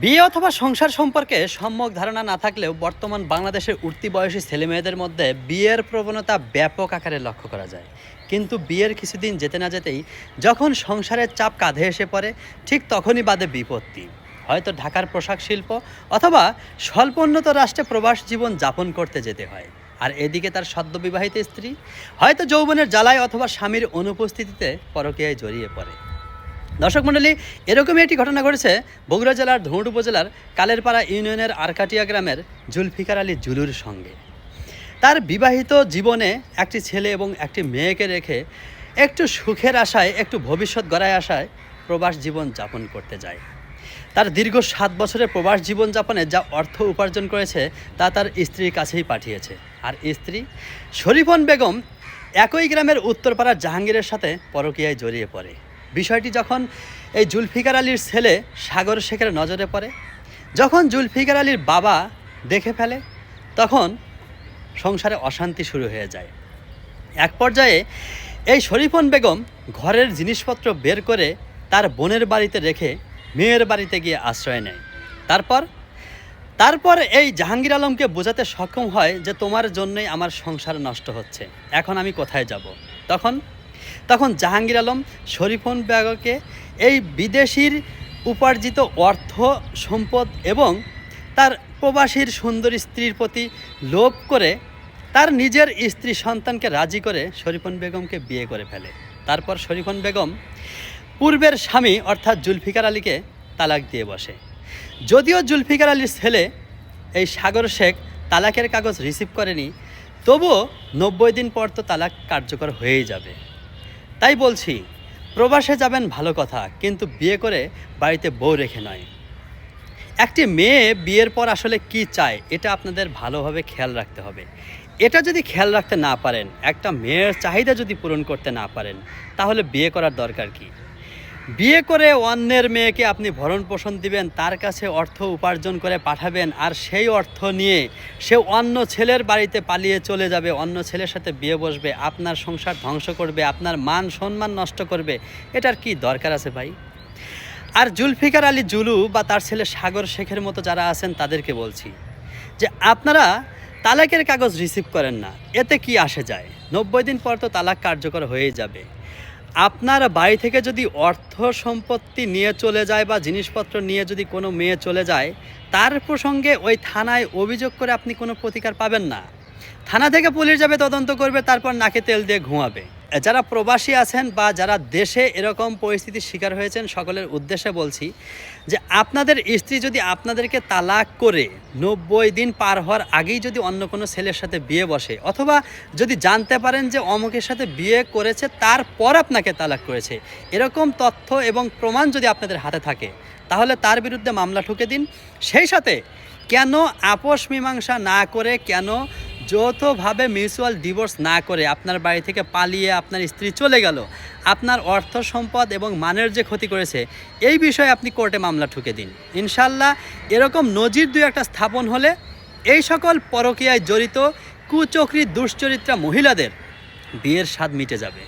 বিয়ে অথবা সংসার সম্পর্কে সম্যক ধারণা না থাকলেও বর্তমান বাংলাদেশের উঠতি বয়সী ছেলেমেয়েদের মধ্যে বিয়ের প্রবণতা ব্যাপক আকারে লক্ষ্য করা যায়। কিন্তু বিয়ের কিছুদিন যেতে না যেতেই যখন সংসারের চাপ কাঁধে এসে পড়ে, ঠিক তখনই বাদে বিপত্তি। হয়তো ঢাকার পোশাক শিল্প অথবা স্বল্পোন্নত রাষ্ট্রে প্রবাস জীবন যাপন করতে যেতে হয়। আর এদিকে তার সদ্যবিবাহিত স্ত্রী হয়তো যৌবনের জ্বালায় অথবা স্বামীর অনুপস্থিতিতে পরকীয়ায় জড়িয়ে পড়ে। দর্শক মণ্ডলী, এরকমই একটি ঘটনা ঘটেছে বগুড়া জেলার ধুঁট উপজেলার কালেরপাড়া ইউনিয়নের আরকাটিয়া গ্রামের জুলফিকার আলী জুলুর সঙ্গে। তার বিবাহিত জীবনে একটি ছেলে এবং একটি মেয়েকে রেখে একটু সুখের আশায়, একটু ভবিষ্যৎ গড়ায় আশায় প্রবাস জীবন যাপন করতে যায়। তার দীর্ঘ সাত বছরের প্রবাস জীবনযাপনে যা অর্থ উপার্জন করেছে, তা তার স্ত্রীর কাছেই পাঠিয়েছে। আর স্ত্রী শরীফন বেগম একই গ্রামের উত্তরপাড়ার জাহাঙ্গীরের সাথে পরকীয়ায় জড়িয়ে পড়ে। বিষয়টি যখন এই জুলফিকার আলীর ছেলে সাগর শেখের নজরে পড়ে, যখন জুলফিকার আলীর বাবা দেখে ফেলে, তখন সংসারে অশান্তি শুরু হয়ে যায়। এক পর্যায়ে এই শরীফন বেগম ঘরের জিনিসপত্র বের করে তার বোনের বাড়িতে রেখে মেয়ের বাড়িতে গিয়ে আশ্রয় নেয়। তারপর তারপর এই জাহাঙ্গীর আলমকে বোঝাতে সক্ষম হয় যে তোমার জন্যই আমার সংসার নষ্ট হচ্ছে, এখন আমি কোথায় যাব? তখন তখন জাহাঙ্গীর আলম শরীফন বেগকে এই বিদেশির উপার্জিত অর্থ, সম্পদ এবং তার প্রবাসীর সুন্দরী স্ত্রীর প্রতি লোভ করে তার নিজের স্ত্রী সন্তানকে রাজি করে শরীফন বেগমকে বিয়ে করে ফেলে। তারপর শরীফন বেগম পূর্বের স্বামী অর্থাৎ জুলফিকার আলীকে তালাক দিয়ে বসে। যদিও জুলফিকার আলীর ছেলে এই সাগর শেখ তালাকের কাগজ রিসিভ করেনি, তবুও নব্বই দিন পর তো তালাক কার্যকর হয়েই যাবে। তাই বলছি, প্রবাসে যাবেন ভালো কথা, কিন্তু বিয়ে করে বাড়িতে বউ রেখে নয়। একটি মেয়ে বিয়ের পর আসলে কি চায়, এটা আপনাদের ভালোভাবে খেয়াল রাখতে হবে। এটা যদি খেয়াল রাখতে না পারেন, একটা মেয়ের চাহিদা যদি পূরণ করতে না পারেন, তাহলে বিয়ে করার দরকার কি? বিয়ে করে অন্যের মেয়েকে আপনি ভরণ পোষণ দিবেন, তার কাছে অর্থ উপার্জন করে পাঠাবেন, আর সেই অর্থ নিয়ে সে অন্য ছেলের বাড়িতে পালিয়ে চলে যাবে, অন্য ছেলের সাথে বিয়ে বসবে, আপনার সংসার ধ্বংস করবে, আপনার মান সম্মান নষ্ট করবে। এটার কি দরকার আছে ভাই? আর জুলফিকার আলী জুলু বা তার ছেলে সাগর শেখের মতো যারা আছেন, তাদেরকে বলছি যে আপনারা তালাকের কাগজ রিসিভ করেন না, এতে কি আসে যায়? নব্বই দিন পর তো তালাক কার্যকর হয়ে যাবে। আপনার বাড়ি থেকে যদি অর্থ সম্পত্তি নিয়ে চলে যায় বা জিনিসপত্র নিয়ে যদি কোনো মেয়ে চলে যায়, তার প্রসঙ্গে ওই থানায় অভিযোগ করে আপনি কোনো প্রতিকার পাবেন না। থানা থেকে পুলিশ যাবে, তদন্ত করবে, তারপর নাকে তেল দিয়ে ঘুমাবে। যারা প্রবাসী আছেন বা যারা দেশে এরকম পরিস্থিতির শিকার হয়েছেন, সকলের উদ্দেশ্যে বলছি যে আপনাদের স্ত্রী যদি আপনাদেরকে তালাক করে নব্বই দিন পার হওয়ার আগেই যদি অন্য কোনো ছেলের সাথে বিয়ে বসে, অথবা যদি জানতে পারেন যে অমুকের সাথে বিয়ে করেছে, তারপর আপনাকে তালাক করেছে, এরকম তথ্য এবং প্রমাণ যদি আপনাদের হাতে থাকে, তাহলে তার বিরুদ্ধে মামলা ঠুকে দিন। সেই সাথে কেন আপোষ মীমাংসা না করে, কেন যৌথভাবে মিউচুয়াল ডিভোর্স না করে আপনার বাড়ি থেকে পালিয়ে আপনার স্ত্রী চলে গেল, আপনার অর্থ সম্পদ এবং মানের যে ক্ষতি করেছে, এই বিষয়ে আপনি কোর্টে মামলা ঠুকে দিন। ইনশাল্লাহ এরকম নজির দুই একটা স্থাপন হলে এই সকল পরকীয়ায় জড়িত কুচক্রী দুশ্চরিত্রা মহিলাদের বিয়ের স্বাদ মিটে যাবে।